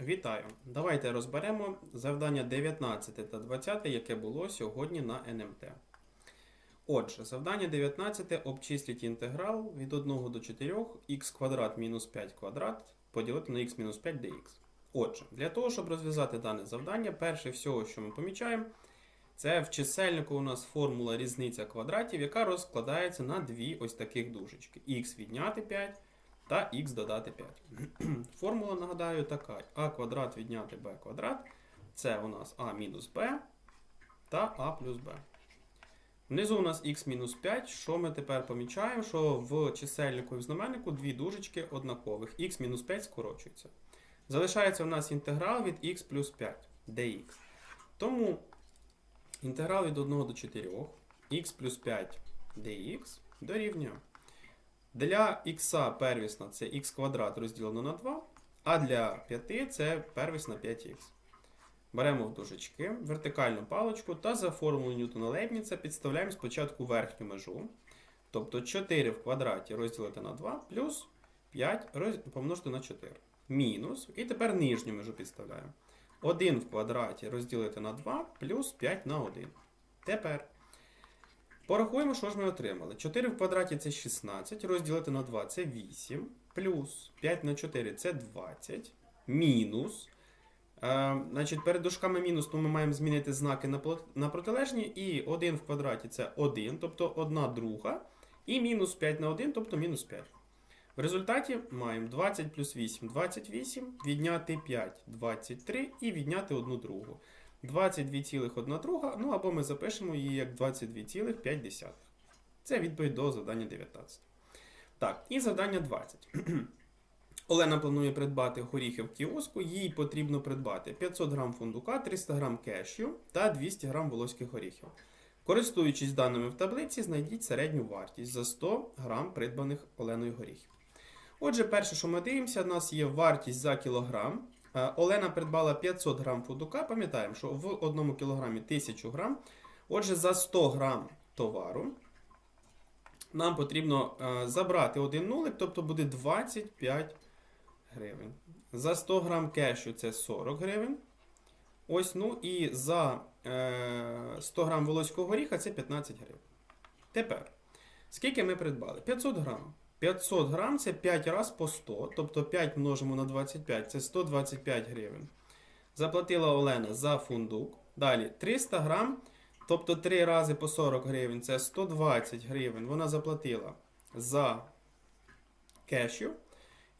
Вітаю! Давайте розберемо завдання 19 та 20, яке було сьогодні на НМТ. Отже, завдання 19 обчисліть інтеграл від 1 до 4 х квадрат мінус 5 квадрат поділити на х мінус 5 dx. Отже, для того, щоб розв'язати дане завдання, перше всього, що ми помічаємо, це в чисельнику у нас формула різниця квадратів, яка розкладається на дві ось таких дужечки. х відняти 5 та х додати 5. Формула, нагадаю, така: а квадрат відняти b квадрат. Це у нас а мінус b та а плюс b. Внизу у нас х мінус 5. Що ми тепер помічаємо? Що в чисельнику і в знаменнику дві дужечки однакових. х мінус 5 скорочується. Залишається у нас інтеграл від х плюс 5 dx. Тому інтеграл від 1 до 4 х плюс 5 dx дорівнює. Для х первісна це х квадрат розділено на 2, а для 5 це первісна 5х. Беремо в дужечки вертикальну паличку та за формулою Ньютона Лейбніца підставляємо спочатку верхню межу. Тобто 4 в квадраті розділити на 2 плюс 5 роз... помножити на 4. Мінус. І тепер нижню межу підставляємо. 1 в квадраті розділити на 2 плюс 5 на 1. Тепер порахуємо, що ж ми отримали. 4 в квадраті це 16, розділити на 2 це 8, плюс 5 на 4 це 20, мінус. Е, значить, перед дужками мінус, то ми маємо змінити знаки на, протилежні. І 1 в квадраті це 1, тобто 1 друга. І мінус 5 на 1, тобто мінус 5. В результаті маємо 20 плюс 8 28, відняти 5 23 і відняти 1 другу. 22,1 друга, ну або ми запишемо її як 22,5. Це відповідь до завдання 19. Так, і завдання 20. Олена планує придбати горіхи в кіоску. Їй потрібно придбати 500 грам фундука, 300 грам кешю та 200 грам волоських горіхів. Користуючись даними в таблиці, знайдіть середню вартість за 100 грам придбаних Оленою горіхів. Отже, перше, що ми дивимося, у нас є вартість за кілограм. Е, Олена придбала 500 грам фундука. Пам'ятаємо, що в 1 кілограмі 1000 грам. Отже, за 100 грам товару нам потрібно е, забрати один нулик, тобто буде 25 гривень. За 100 грам кешу це 40 гривень. Ось, ну і за е, 100 грам волоського горіха це 15 гривень. Тепер, скільки ми придбали? 500 грам. 500 грам це 5 разів по 100, тобто 5 множимо на 25 це 125 гривень. Заплатила Олена за фундук. Далі 300 грам, тобто 3 рази по 40 гривень це 120 гривень. Вона заплатила за кешю.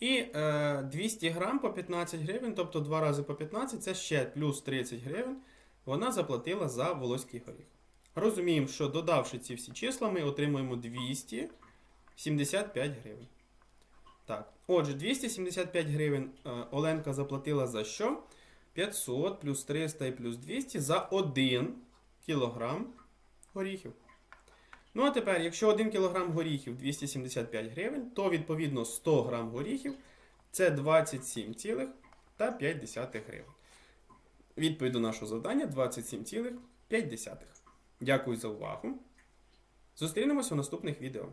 І е, 200 грам по 15 гривень, тобто 2 рази по 15, це ще плюс 30 гривень. Вона заплатила за волоський горіх. Розуміємо, що додавши ці всі числа, ми отримуємо 275 гривень. Так, отже, 275 гривень е, Оленка заплатила за що? 500 плюс 300 і плюс 200 за 1 кілограм горіхів. Ну а тепер, якщо 1 кг горіхів 275 гривень, то відповідно 100 г горіхів це 27,5 гривень. Відповідь до нашого завдання 27,5. Дякую за увагу. Зустрінемося у наступних відео.